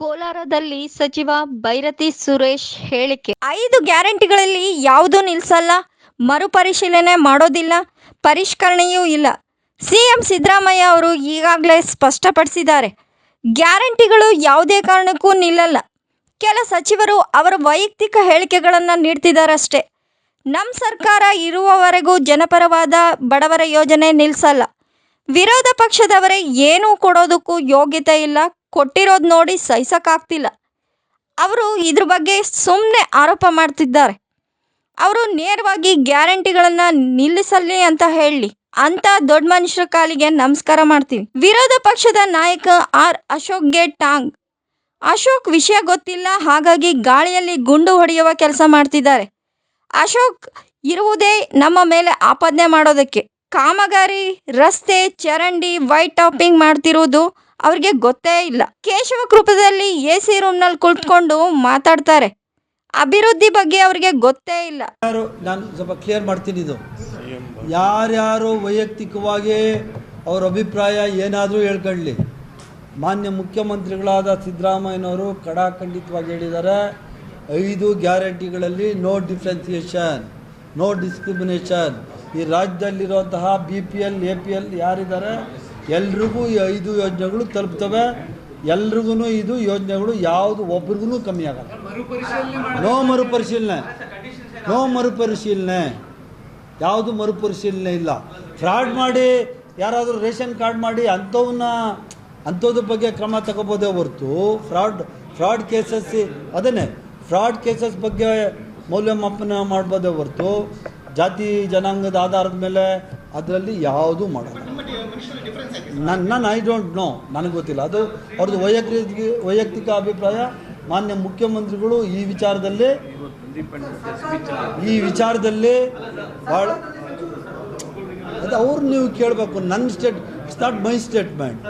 ಕೋಲಾರದಲ್ಲಿ ಸಚಿವ ಭೈರತಿ ಸುರೇಶ್ ಹೇಳಿಕೆ. ಐದು ಗ್ಯಾರಂಟಿಗಳಲ್ಲಿ ಯಾವುದೂ ನಿಲ್ಲಿಸಲ್ಲ ಮರುಪರಿಶೀಲನೆ ಮಾಡೋದಿಲ್ಲ, ಪರಿಷ್ಕರಣೆಯೂ ಇಲ್ಲ. ಸಿಎಂ ಸಿದ್ದರಾಮಯ್ಯ ಅವರು ಈಗಾಗಲೇ ಸ್ಪಷ್ಟಪಡಿಸಿದ್ದಾರೆ, ಗ್ಯಾರಂಟಿಗಳು ಯಾವುದೇ ಕಾರಣಕ್ಕೂ ನಿಲ್ಲಲ್ಲ. ಕೆಲ ಸಚಿವರು ಅವರ ವೈಯಕ್ತಿಕ ಹೇಳಿಕೆಗಳನ್ನು ನೀಡ್ತಿದ್ದಾರಷ್ಟೇ. ನಮ್ಮ ಸರ್ಕಾರ ಇರುವವರೆಗೂ ಜನಪರವಾದ ಬಡವರ ಯೋಜನೆ ನಿಲ್ಲಿಸಲ್ಲ ವಿರೋಧ ಪಕ್ಷದವರೇ ಏನೂ ಕೊಡೋದಕ್ಕೂ ಯೋಗ್ಯತೆ ಇಲ್ಲ ಕೊಟ್ಟಿರೋದು ನೋಡಿ ಸಹಿಸೋಕ್ಕಾಗ್ತಿಲ್ಲ. ಅವರು ಇದ್ರ ಬಗ್ಗೆ ಸುಮ್ಮನೆ ಆರೋಪ ಮಾಡ್ತಿದ್ದಾರೆ. ಅವರು ನೇರವಾಗಿ ಗ್ಯಾರಂಟಿಗಳನ್ನು ನಿಲ್ಲಿಸಲಿ ಅಂತ ಹೇಳಿ, ಅಂತ ದೊಡ್ಡ ಮನುಷ್ಯರ ಕಾಲಿಗೆ ನಮಸ್ಕಾರ ಮಾಡ್ತೀವಿ. ವಿರೋಧ ಪಕ್ಷದ ನಾಯಕ ಆರ್ ಅಶೋಕ್ಗೆ ಟಾಂಗ್. ಅಶೋಕ್ ವಿಷಯ ಗೊತ್ತಿಲ್ಲ, ಹಾಗಾಗಿ ಗಾಳಿಯಲ್ಲಿ ಗುಂಡು ಹೊಡೆಯುವ ಕೆಲಸ ಮಾಡ್ತಿದ್ದಾರೆ. ಅಶೋಕ್ ಇರುವುದೇ ನಮ್ಮ ಮೇಲೆ ಆಪಾದನೆ ಮಾಡೋದಕ್ಕೆ. ಕಾಮಗಾರಿ, ರಸ್ತೆ, ಚರಂಡಿ, ವೈಟ್ ಟಾಪಿಂಗ್ ಮಾಡ್ತಿರುವುದು ಅವ್ರಿಗೆ ಗೊತ್ತೇ ಇಲ್ಲ. ಕೇಶವ ಕೃಪದಲ್ಲಿ ಎ ಸಿ ರೂಮ್ನಲ್ಲಿ ಕುಳಿತುಕೊಂಡು ಮಾತಾಡ್ತಾರೆ. ಅಭಿವೃದ್ಧಿ ಬಗ್ಗೆ ಅವ್ರಿಗೆ ಗೊತ್ತೇ ಇಲ್ಲ. ಯಾರು? ನಾನು ಸ್ವಲ್ಪ ಕ್ಲಿಯರ್ ಮಾಡ್ತೀನಿ ಇದು. ಯಾರ್ಯಾರು ವೈಯಕ್ತಿಕವಾಗಿ ಅವ್ರ ಅಭಿಪ್ರಾಯ ಏನಾದರೂ ಹೇಳ್ಕೊಳ್ಳಿ. ಮಾನ್ಯ ಮುಖ್ಯಮಂತ್ರಿಗಳಾದ ಸಿದ್ದರಾಮಯ್ಯನವರು ಕಡಾಖಂಡಿತವಾಗಿ ಹೇಳಿದ್ದಾರೆ, ಐದು ಗ್ಯಾರಂಟಿಗಳಲ್ಲಿ ನೋ ಡಿಫ್ರೆನ್ಸಿಯೇಷನ್ ನೋ ಡಿಸ್ಕ್ರಿಮಿನೇಷನ್ ಈ ರಾಜ್ಯದಲ್ಲಿರುವಂತಹ B P L A P L ಯಾರಿದ್ದಾರೆ? ಎಲ್ರಿಗೂ ಈ ಐದು ಯೋಜನೆಗಳು ತಲುಪ್ತವೆ. ಎಲ್ರಿಗೂ ಇದು ಯೋಜನೆಗಳು ಯಾವುದು ಒಬ್ರಿಗೂ ಕಮ್ಮಿ ಆಗಲ್ಲ. ನೋ ಮರುಪರಿಶೀಲನೆ. ನೋ ಮರುಪರಿಶೀಲನೆ. ಯಾವುದು ಮರುಪರಿಶೀಲನೆ ಇಲ್ಲ. ಫ್ರಾಡ್ ಮಾಡಿ ಯಾರಾದರೂ ರೇಷನ್ ಕಾರ್ಡ್ ಮಾಡಿ ಅಂಥವನ್ನ ಅಂಥದ್ರ ಬಗ್ಗೆ ಕ್ರಮ ತಗೋಬೋದೇ ಹೊರತು ಫ್ರಾಡ್ ಫ್ರಾಡ್ ಕೇಸಸ್ ಅದನ್ನೇ. ಫ್ರಾಡ್ ಕೇಸಸ್ ಬಗ್ಗೆ ಮೌಲ್ಯಮಾಪನ ಮಾಡ್ಬೋದೇ ಹೊರತು ಜಾತಿ, ಜನಾಂಗದ ಆಧಾರದ ಮೇಲೆ ಅದರಲ್ಲಿ ಯಾವುದೂ ಮಾಡಲ್ಲ. ನನ್ನ ನಾನು ಐ ಡೋಂಟ್ ನೋ ನನಗೆ ಗೊತ್ತಿಲ್ಲ. ಅದು ಅವ್ರದ್ದು ವೈಯಕ್ತಿಕ ವೈಯಕ್ತಿಕ ಅಭಿಪ್ರಾಯ. ಮಾನ್ಯ ಮುಖ್ಯಮಂತ್ರಿಗಳು ಈ ವಿಚಾರದಲ್ಲಿ ಈ ವಿಚಾರದಲ್ಲಿ ಭಾಳ ಅದು ಅವ್ರು ನೀವು ಕೇಳಬೇಕು. ನನ್ನ state it's not my statement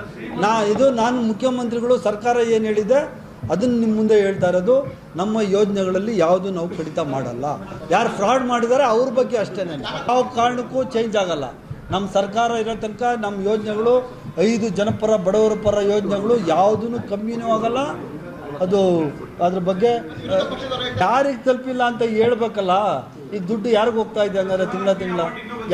ನಾ ಇದು ನಾನು ಮುಖ್ಯಮಂತ್ರಿಗಳು, ಸರ್ಕಾರ ಏನು ಹೇಳಿದೆ, ಅದನ್ನು ನಿಮ್ಮ ಮುಂದೆ ಹೇಳ್ತಾ ಇರೋದು, ನಮ್ಮ ಯೋಜನೆಗಳಲ್ಲಿ ಯಾವುದು ನಾವು ಕಡಿತ ಮಾಡಲ್ಲ. ಯಾರು ಫ್ರಾಡ್ ಮಾಡಿದ್ದಾರೆ ಅವ್ರ ಬಗ್ಗೆ ಅಷ್ಟೇ ಯಾವ ಕಾರಣಕ್ಕೂ ಚೇಂಜ್ ಆಗಲ್ಲ. ನಮ್ಮ ಸರ್ಕಾರ ಇರೋ ತನಕ ನಮ್ಮ ಯೋಜನೆಗಳು ಐದು ಜನಪರ, ಬಡವರ ಪರ ಯೋಜನೆಗಳು ಯಾವುದೂ ಕಮ್ಮಿನೂ ಆಗಲ್ಲ. ಅದು ಅದ್ರ ಬಗ್ಗೆ ಯಾರಿಗೆ ತಲುಪಿಲ್ಲ ಅಂತ ಹೇಳ್ಬೇಕಲ್ಲ, ಈ ದುಡ್ಡು ಯಾರಿಗೆ ಹೋಗ್ತಾ ಇದೆ ಹಂಗಾರೆ ತಿಂಗಳ ತಿಂಗಳ?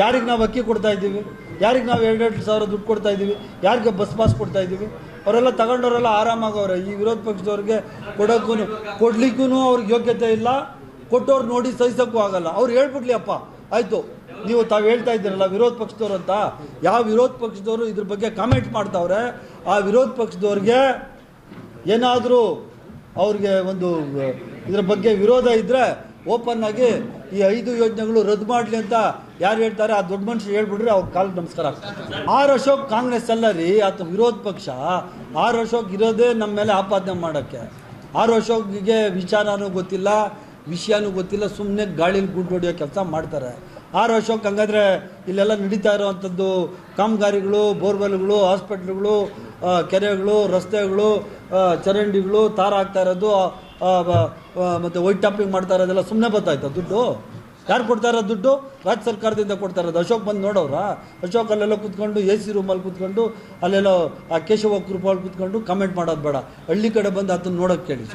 ಯಾರಿಗೆ ನಾವು ಅಕ್ಕಿ ಕೊಡ್ತಾ ಇದ್ದೀವಿ? ಯಾರಿಗೆ ನಾವು ಎರಡೆರಡು ಸಾವಿರ ದುಡ್ಡು ಕೊಡ್ತಾ ಇದ್ದೀವಿ? ಯಾರಿಗೆ ಬಸ್ ಪಾಸ್ ಕೊಡ್ತಾ ಇದ್ದೀವಿ? ಅವರೆಲ್ಲ ತಗೊಂಡವರೆಲ್ಲ ಆರಾಮಾಗವ್ರೆ ಈ ವಿರೋಧ ಪಕ್ಷದವ್ರಿಗೆ ಕೊಡೋಕ್ಕೂ ಕೊಡ್ಲಿಕ್ಕೂ ಅವ್ರಿಗೆ ಯೋಗ್ಯತೆ ಇಲ್ಲ. ಕೊಟ್ಟವ್ರು ನೋಡಿ ಸಹಿಸೋಕ್ಕೂ ಆಗಲ್ಲ. ಅವ್ರು ಹೇಳ್ಬಿಡ್ಲಿ ಅಪ್ಪ. ಆಯಿತು. ನೀವು ತಾವು ಹೇಳ್ತಾ ಇದ್ದೀರಲ್ಲ, ವಿರೋಧ ಪಕ್ಷದವ್ರು ಅಂತ, ಯಾವ ವಿರೋಧ ಪಕ್ಷದವರು ಇದ್ರ ಬಗ್ಗೆ ಕಾಮೆಂಟ್ ಮಾಡ್ತಾವ್ರೆ, ಆ ವಿರೋಧ ಪಕ್ಷದವ್ರಿಗೆ ಏನಾದರೂ ಅವ್ರಿಗೆ ಒಂದು, ಇದ್ರ ಬಗ್ಗೆ ವಿರೋಧ ಇದ್ದರೆ ಓಪನ್ ಆಗಿ ಈ ಐದು ಯೋಜನೆಗಳು ರದ್ದು ಮಾಡಲಿ ಅಂತ ಯಾರು ಹೇಳ್ತಾರೆ, ಆ ದೊಡ್ಡ ಮನುಷ್ಯ ಹೇಳ್ಬಿಟ್ರೆ ಅವ್ರ ಕಾಲ್ ನಮಸ್ಕಾರ ಆರ್ ಅಶೋಕ್ ಕಾಂಗ್ರೆಸ್ ಅಲ್ಲ ರೀ, ಆತ ವಿರೋಧ ಪಕ್ಷ. ಆರ್ ಅಶೋಕ್ ಇರೋದೇ ನಮ್ಮ ಮೇಲೆ ಆಪಾದನೆ ಮಾಡೋಕ್ಕೆ. ಆರ್ ಅಶೋಕ್ಗೆ ವಿಚಾರನೂ ಗೊತ್ತಿಲ್ಲ ವಿಷಯನೂ ಗೊತ್ತಿಲ್ಲ ಸುಮ್ಮನೆ ಗಾಳಿಲಿ ಗುಂಡು ಹೊಡೆಯೋ ಕೆಲಸ ಮಾಡ್ತಾರೆ. ಆರು ಅಶೋಕ್ ಹಂಗಾದ್ರೆ ಇಲ್ಲೆಲ್ಲ ನಡೀತಾ ಇರೋವಂಥದ್ದು ಕಾಮಗಾರಿಗಳು, ಬೋರ್ವೆಲ್ಗಳು, ಹಾಸ್ಪಿಟ್ಲ್ಗಳು ಕೆರೆಗಳು, ರಸ್ತೆಗಳು ಚರಂಡಿಗಳು, ತಾರ ಆಗ್ತಾ ಇರೋದು ಮತ್ತು ವೈಟ್ ಟಾಪಿಂಗ್ ಮಾಡ್ತಾ ಇರೋದೆಲ್ಲ ಸುಮ್ಮನೆ ಬರ್ತಾಯ್ತಾ ದುಡ್ಡು? ಯಾರು ಕೊಡ್ತಾ ಇರೋದು ದುಡ್ಡು? ರಾಜ್ಯ ಸರ್ಕಾರದಿಂದ ಕೊಡ್ತಾ ಇರೋದು. ಅಶೋಕ್ ಬಂದು ನೋಡೋರ ಅಶೋಕ್ ಅಲ್ಲೆಲ್ಲ ಕೂತ್ಕೊಂಡು ಎ ಸಿ ರೂಮಲ್ಲಿ ಕೂತ್ಕೊಂಡು, ಅಲ್ಲೆಲ್ಲ ಆ ಕೇಶವ ಕೃಪಾಲ್ ಕೂತ್ಕೊಂಡು ಕಮೆಂಟ್ ಮಾಡೋದು ಬೇಡ. ಹಳ್ಳಿ ಕಡೆ ಬಂದು ಅದನ್ನು ನೋಡೋಕೆ ಕೇಳಿ